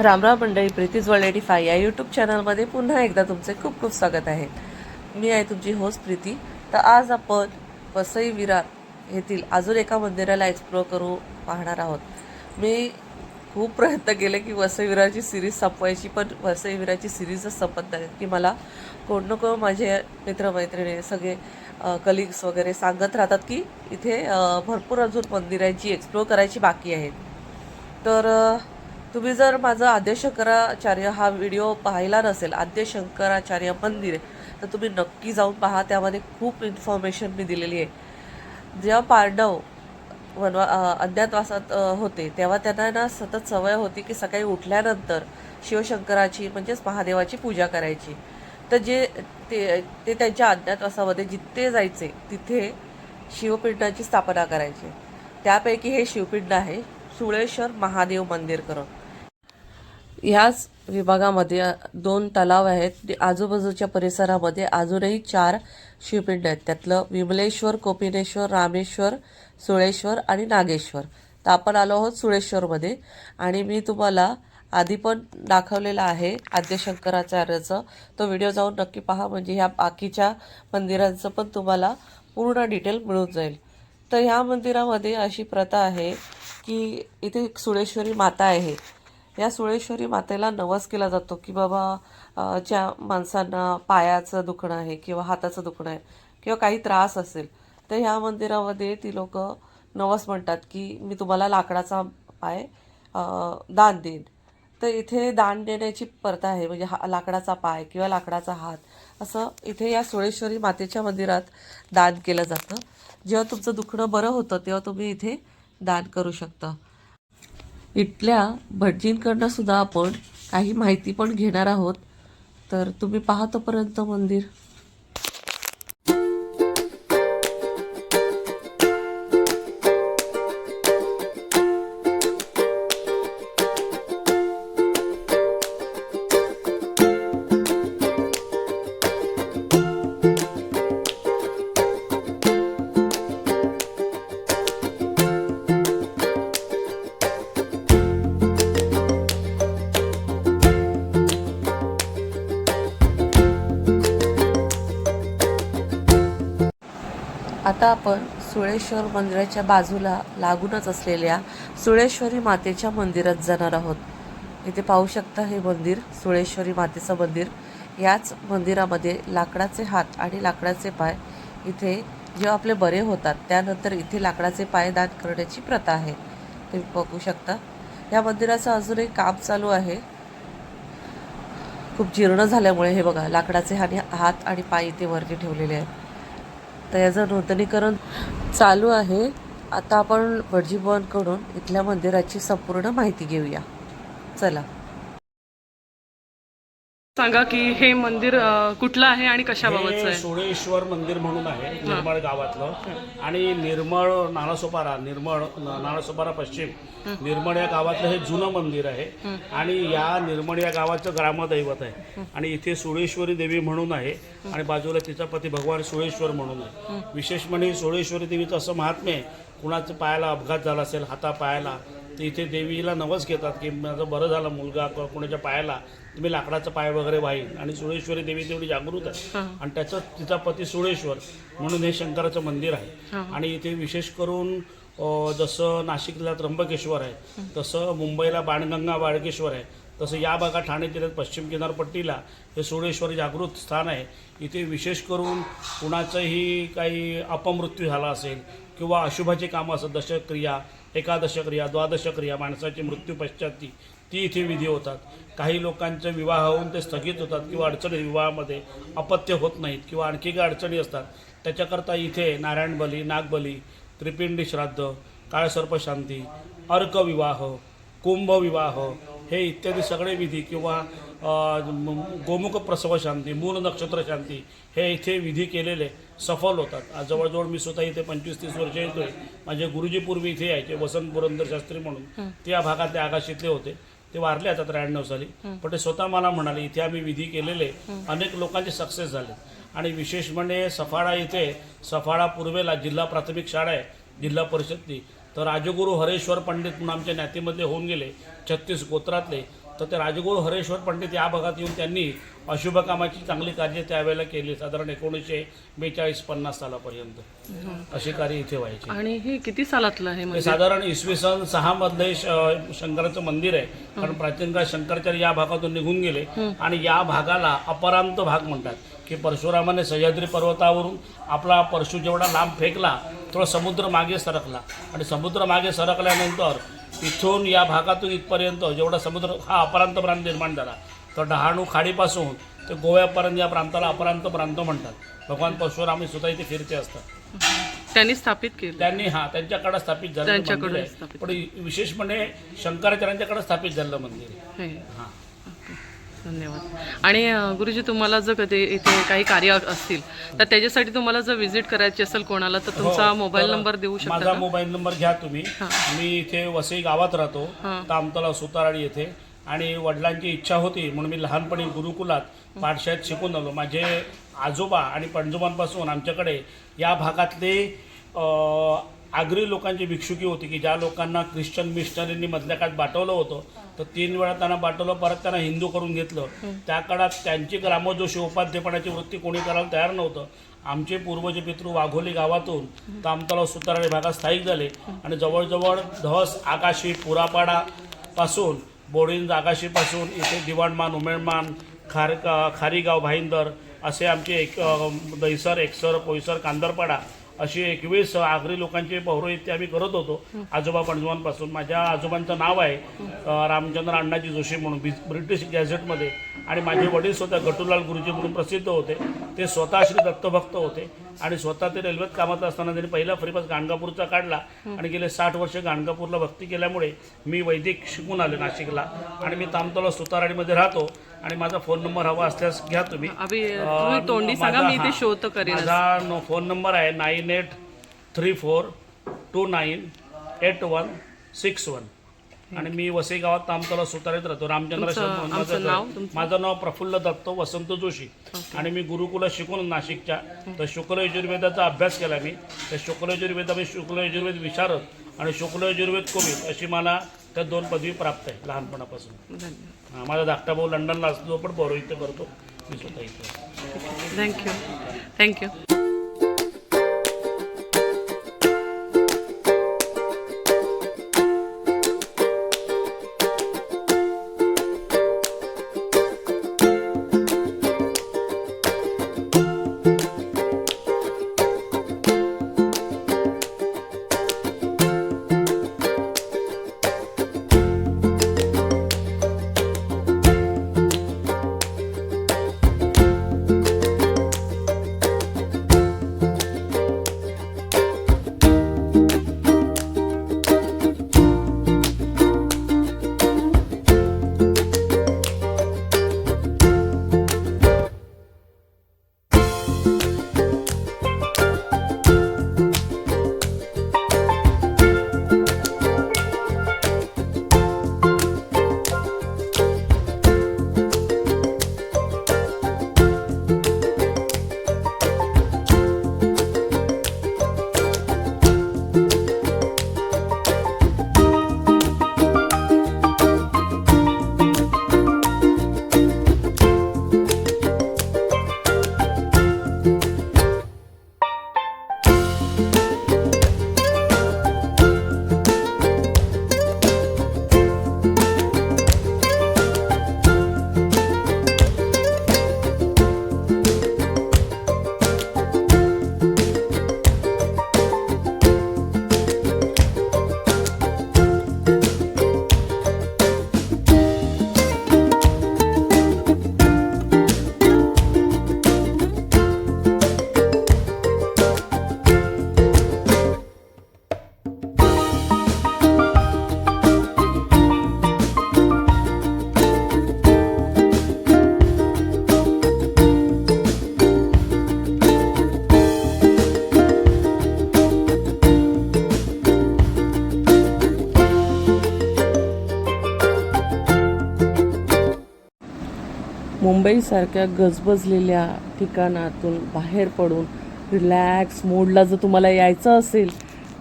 रामराव मंडळी Preeti's world eighty five या YouTube चॅनलमध्ये पुन्हा एकदा तुमचे खूप खूप स्वागत आहे. मी आहे तुमची होस्ट प्रीती. तर आज आपण वसई विरार येथील अजून एका मंदिराला एक्सप्लोअर करू पाहणार आहोत. मी खूप प्रयत्न केले की वसई विरारची सिरीज संपवायची पण वसई विराची सिरीजच संपत नाही. की मला कोण न कोण माझे मित्रमैत्रिणी सगळे कलिग्स वगैरे सांगत राहतात की इथे भरपूर अजून मंदिरांची एक्सप्लोअर करायची बाकी आहेत तर तुम्ही जर माझं आद्यशंकराचार्य हा व्हिडिओ पाहिला नसेल आद्यशंकराचार्य मंदिर तर तुम्ही नक्की जाऊन पहा त्यामध्ये खूप इन्फॉर्मेशन मी दिलेली आहे. जेव्हा पांडव वनवा अज्ञातवासात होते तेव्हा त्यांना ना सतत सवय होती की सकाळी उठल्यानंतर शिवशंकराची म्हणजेच महादेवाची पूजा करायची. तर जे ते ते त्यांच्या अज्ञातवासामध्ये जिथे जायचे तिथे शिवपिंडाची स्थापना करायची. त्यापैकी हे शिवपिंड आहे सुळेश्वर महादेव मंदिर करून. ह्याच विभागामध्ये दोन तलाव आहेत. आजूबाजूच्या परिसरामध्ये अजूनही चार शिवपिंड आहेत. त्यातलं विमलेश्वर कोपिनेश्वर रामेश्वर सुळेश्वर आणि नागेश्वर. तर आपण आलो आहोत सुळेश्वरमध्ये. आणि मी तुम्हाला आधी पण दाखवलेला आहे आद्यशंकराचार्याचं तो व्हिडिओ जाऊन नक्की पहा. म्हणजे ह्या बाकीच्या मंदिरांचं पण तुम्हाला पूर्ण डिटेल मिळून जाईल. तर ह्या मंदिरामध्ये अशी प्रथा आहे की इथे सुळेश्वरी माता आहे. या सुळेश्वरी मातेला नवस केला जातो की बाबा ज्या माणसांना पायाचं दुखणं आहे किंवा हाताचं दुखणं आहे किंवा काही त्रास असेल तर ह्या मंदिरामध्ये ती लोक नवस म्हणतात की मी तुम्हाला लाकडाचा पाय दान देईन. तर इथे दान देण्याची प्रथा आहे म्हणजे हा लाकडाचा पाय किंवा लाकडाचा हात असं इथे या सुळेश्वरी मातेच्या मंदिरात दान केलं जातं. जेव्हा तुमचं दुखणं बरं होतं तेव्हा तुम्ही इथे दान करू शकता. इथल्या भटजींकडनं सुद्धा आपण काही माहिती पण घेणार आहोत. तर तुम्ही पाहतोपर्यंत मंदिर. आता आपण सुळेश्वर मंदिराच्या बाजूला लागूनच असलेल्या सुळेश्वरी मातेच्या मंदिरात जाणार आहोत. इथे पाहू शकता हे मंदिर सुळेश्वरी मातेचं मंदिर. याच मंदिरामध्ये लाकडाचे हात आणि लाकडाचे पाय इथे जेव्हा आपले बरे होतात त्यानंतर इथे लाकडाचे पाय दान करण्याची प्रथा आहे. तुम्ही बघू शकता. या मंदिराचं अजूनही काम चालू आहे. खूप जीर्ण झाल्यामुळे हे बघा लाकडाचे आणि हात आणि पाय इथे वरती ठेवलेले आहेत. तर याचं नूतनीकरण चालू आहे. आता आपण भटजीबुवांकडून इथल्या मंदिराची संपूर्ण माहिती घेऊया. चला. सांगा की हे मंदिर कुठलं आहे आणि कशाबाबतचं आहे? सोळेश्वर मंदिर म्हणून आहे निर्मळ गावातलं. आणि निर्मळ नालासोपारा निर्मळ न- नालासोपारा पश्चिम. निर्मळ या गावातलं हे जुनं मंदिर आहे. आणि या निर्मळ या गावाचं ग्रामदैवत आहे. आणि इथे सुळेश्वरी देवी म्हणून आहे. आणि बाजूला तिचा पती भगवान सुळेश्वर म्हणून आहे. विशेष म्हणजे सुळेश्वरी देवीचं असं महात्म्य आहे. कुणाचं पायाला अपघात झाला असेल हाता इथे देवीला नवस घेतात की माझं बरं झालं मुलगा किंवा कुणाच्या पायाला तुम्ही लाकडाचा पाय वगैरे वाहील आणि सुळेश्वरी देवी तेवढी जागृत आहे. आणि त्याचं तिचा पती सुळेश्वर म्हणून हे शंकराचं मंदिर आहे. आणि इथे विशेष करून जसं नाशिकला त्र्यंबकेश्वर आहे तसं मुंबईला बाणगंगा बाळकेश्वर आहे तसं या भागात ठाणे जिल्ह्यात पश्चिम किनारपट्टीला हे सोळेश्वरी जागृत स्थान आहे. इथे विशेष करून कुणाचंही काही अपमृत्यू झाला असेल किंवा अशुभाची कामं असत दशक्रिया एकादशक्रिया द्वादशक्रिया माणसाची मृत्यू पश्चात ती इथे विधी होतात. काही लोकांचे विवाह होऊन ते स्थगित होतात किंवा अडचणी विवाहामध्ये अपत्य होत नाहीत किंवा आणखी काही अडचणी असतात. त्याच्याकरता इथे नारायणबली नागबली त्रिपिंडी श्राद्ध काळसर्पशांती अर्कविवाह कुंभविवाह हे इत्यादी सगळे विधी किंवा गोमुख प्रसव शांती मूळ नक्षत्र शांती हे इथे विधी केलेले सफल होतात. आज जवळजवळ मी स्वतः इथे पंचवीस तीस वर्ष येतोय. माझे गुरुजी पूर्वी इथे यायचे वसंत पुरंदर शास्त्री म्हणून. ते या भागातले आगाशीतले होते. ते वारले आता त्र्याण्णव साली. पण ते स्वतः मला म्हणाले इथे आम्ही विधी केलेले अनेक लोकांचे सक्सेस झाले. आणि विशेष म्हणजे सफाळा इथे सफाळा पूर्वेला जिल्हा प्राथमिक शाळा आहे जिल्हा परिषदची. तर राजगुरू हरेश्वर पंडित म्हणून आमच्या नातीमध्ये होऊन गेले छत्तीस गोत्रातले. तर ते राजगुरू हरेश्वर पंडित या भागात येऊन त्यांनी अशुभ कामाची चांगली कार्य त्यावेळेला केली. साधारण एकोणीसशे बेचाळीस पन्नास सालापर्यंत. अशी कार्य इथे व्हायची. आणि हे किती सालातलं आहे मंदिर साधारण इसवी सन सहा मधले शंकराचं मंदिर आहे. कारण प्राचीन काळात शंकराचार्य या भागातून निघून गेले. आणि या भागाला अपरांत भाग म्हणतात. की परशुरामाने सह्याद्री पर्वतावरून आपला परशु जेवढा लांब फेकला थोडा समुद्र मागे सरकला. आणि समुद्र मागे सरकल्यानंतर इथून या भागातून इथपर्यंत जेवढा समुद्र हा अपरांत प्रांत निर्माण झाला तर डहाणू खाडीपासून ते गोव्यापर्यंत या प्रांताला अपरांत प्रांत म्हणतात. भगवान परशुराम सुद्धा इथे फिरते असतात. त्यांनी स्थापित केलं. त्यांनी हा त्यांच्याकडे स्थापित झालं त्यांच्याकडे. पण विशेष म्हणजे शंकराचार्यांच्याकडे स्थापित झालेलं मंदिर आहे. हे. धन्यवाद आणि गुरुजी तुम्हाला जर कधी इथे काही कार्य असतील तर त्याच्यासाठी तुम्हाला जर व्हिजिट करायची असेल कोणाला तर तुमचा हो, मोबाईल तर नंबर देऊ शकता माझा का? मोबाईल नंबर घ्या तुम्ही. मी इथे वसई गावात राहतो. तामतला सुताराडी येथे आणि वडिलांची इच्छा होती म्हणून मी लहानपणी गुरुकुलात पाठशाळेत शिकून आलो माझे आजोबा आणि पणजोबांपासून आमच्याकडे या भागातले अ, आगरी लोकांची भिक्षुकी होती की ज्या लोकांना ख्रिश्चन मिशनरींनी मधल्या काळात बाटवलं होतं तर तीन वेळा त्यांना बाटवलं परत त्यांना हिंदू करून घेतलं. त्या काळात त्यांची ग्रामोजोशी उपाध्यपणाची वृत्ती कोणी करायला तयार नव्हतं. आमचे पूर्वज पितृ वाघोली गावातून तामतलाव सुताराळे भागात स्थायिक झाले. आणि जवळजवळ धस आकाशी पुरापाडा पासून बोडिंज आकाशीपासून इथे दिवाणमान उमेळमान खार खारीगाव भाईंदर असे आमचे एक दैसर एकसर पोईसर कांदरपाडा अशी एकवीस आगरी लोकांचे पौरोहित्य आम्ही करत होतो. आजोबा पणजोबांपासून माझ्या आजोबांचं नाव आहे. रामचंद्र अण्णाजी जोशी म्हणून ब्रिटिश गॅझेटमध्ये. आणि माझे वडील स्वतः गटुलाल गुरुजी म्हणून प्रसिद्ध होते. ते स्वतः श्री दत्तभक्त होते. आणि स्वतः ते रेल्वेत कामात असताना त्यांनी पहिला फ्रीपास गाणगापूरचा काढला. आणि गेले साठ वर्ष गाणगापूरला भक्ती केल्यामुळे मी वैदिक शिकून आले नाशिकला. आणि मी तामतला सुताराडीमध्ये राहतो. आणि माझा फोन नंबर हवा असल्यास घ्या तुम्ही. अभि अ, तुम्ही तोंडी सांगा माझा- मी इथे हा. शो तर करेन माझा नो- फोन नंबर आहे nine eight three four two nine eight one six one आणि मी वसई गावात तामतला सुतारीत राहतो. रामचंद्र तुमचं- आमचं नाव. तुमचं? माझं नाव प्रफुल्ल दत्त वसंत जोशी. आणि मी गुरुकुला शिकून नाशिकच्या. तर शुक्ल यजुर्वेदाचा अभ्यास केला मी. तर शुक्ल यजुर्वेदामध्ये शुक्ल यजुर्वेद विशारद आणि शुक्ल यजुर्वेद कोविद अशी मला त्या दोन पदवी प्राप्त आहे लहानपणापासून. धन्यवाद. हा, माझा धाकटा भाऊ लंडनला असतो पण पौरोहित्य करतो. मी स्वतः इथे. Thank you. Thank you. मुंबईसारख्या गजबजलेल्या ठिकाणातून बाहेर पडून रिलॅक्स मोडला जर तुम्हाला यायचं असेल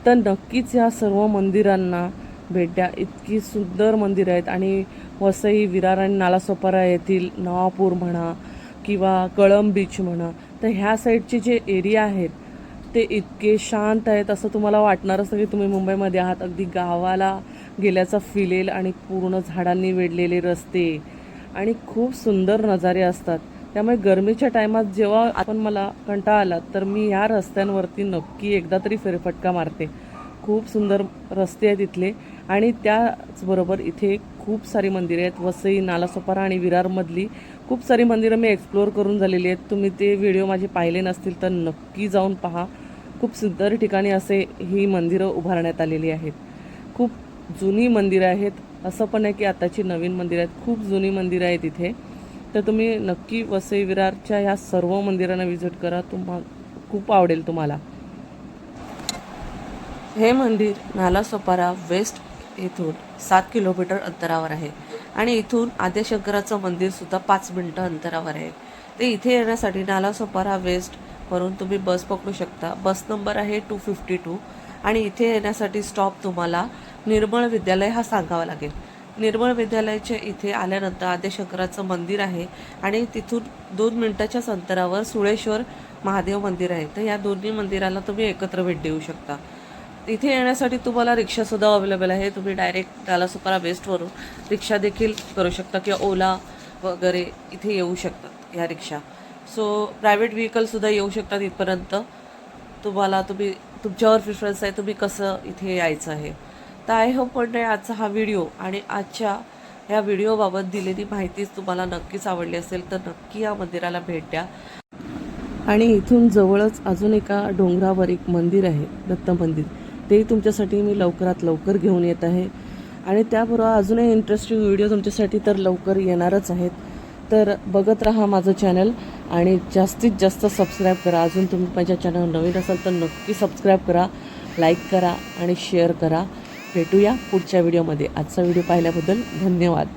तर नक्कीच या सर्व मंदिरांना भेट द्या इतकी सुंदर मंदिरं आहेत. आणि वसई विरार आणि नालासोपारा येथील नवापूर म्हणा किंवा कळंब बीच म्हणा तर ह्या साईडचे जे एरिया आहेत ते इतके शांत आहेत. असं तुम्हाला वाटणारच नाही की तुम्ही मुंबईमध्ये आहात. अगदी गावाला गेल्याचा फिलेल आणि पूर्ण झाडांनी वेढलेले रस्ते आणि खूप सुंदर नजारे असतात. त्यामुळे गरमीच्या टायमात जेव्हा आपण मला कंटाळा आला तर मी ह्या रस्त्यांवरती नक्की एकदा तरी फेरफटका मारते. खूप सुंदर रस्ते आहेत इथले आणि त्याचबरोबर इथे खूप सारी मंदिरे आहेत. वसई नालासोपारा आणि विरारमधली खूप सारी मंदिरं मी एक्सप्लोअर करून झालेली आहेत. तुम्ही ते व्हिडिओ माझे पाहिले नसतील तर नक्की जाऊन पहा. खूप सुंदर ठिकाणी असे ही मंदिरं उभारण्यात आलेली आहेत. खूप जुनी मंदिरं आहेत. असं पण आहे की आताची नवीन मंदिरं आहेत खूप जुनी मंदिरं आहेत इथे. तर तुम्ही नक्की वसई विरारच्या ह्या सर्व मंदिरांना व्हिजिट करा तुम्हा खूप आवडेल तुम्हाला. हे मंदिर नालासोपारा वेस्ट येथून सात किलोमीटर अंतरावर आहे. आणि इथून आद्यशंकराचं मंदिरसुद्धा पाच मिनटं अंतरावर आहे. ते इथे येण्यासाठी नालासोपारा वेस्ट वरून तुम्ही बस पकडू शकता. बस नंबर आहे टू फिफ्टी टू आणि इथे येण्यासाठी स्टॉप तुम्हाला निर्मळ विद्यालय हा सांगावा लागेल. निर्मळ विद्यालयाच्या इथे आल्यानंतर आद्यशंकराचं मंदिर आहे आणि तिथून दोन मिनटाच्या अंतरावर सुळेश्वर महादेव मंदिर आहे. तर या दोन्ही मंदिराला तुम्ही एकत्र भेट देऊ शकता. इथे येण्यासाठी तुम्हाला रिक्षासुद्धा अवेलेबल आहे. तुम्ही डायरेक्ट नालासोपारा बेस्टवरून रिक्षा देखील करू शकता किंवा ओला वगैरे इथे येऊ शकतात या रिक्षा. सो प्रायव्हेट व्हेकलसुद्धा येऊ शकतात इथपर्यंत. तुम्हाला तुम्ही तुमच्यावर प्रिफरन्स आहे तुम्ही कसं इथे यायचं आहे. तर आय होप म्हणजे आजचा हा व्हिडिओ आणि आजच्या ह्या व्हिडिओबाबत दिलेली माहितीच तुम्हाला नक्कीच आवडली असेल तर नक्की या मंदिराला भेट द्या. आणि इथून जवळच अजून एका डोंगरावर एक मंदिर आहे दत्त मंदिर. तेही तुमच्यासाठी मी लवकरात लवकर घेऊन येत आहे. आणि त्याबरोबर अजूनही इंटरेस्टिंग व्हिडिओ तुमच्यासाठी तर लवकर येणारच आहेत. तर बघत राहा माझं चॅनल आणि जास्तीत जास्त सबस्क्राईब करा. अजून तुम्ही माझ्या चॅनल नवीन असाल तर नक्की सबस्क्राईब करा लाईक करा आणि शेअर करा. भेटूया पुढच्या व्हिडिओमध्ये. आजचा व्हिडिओ पाहिल्याबद्दल धन्यवाद.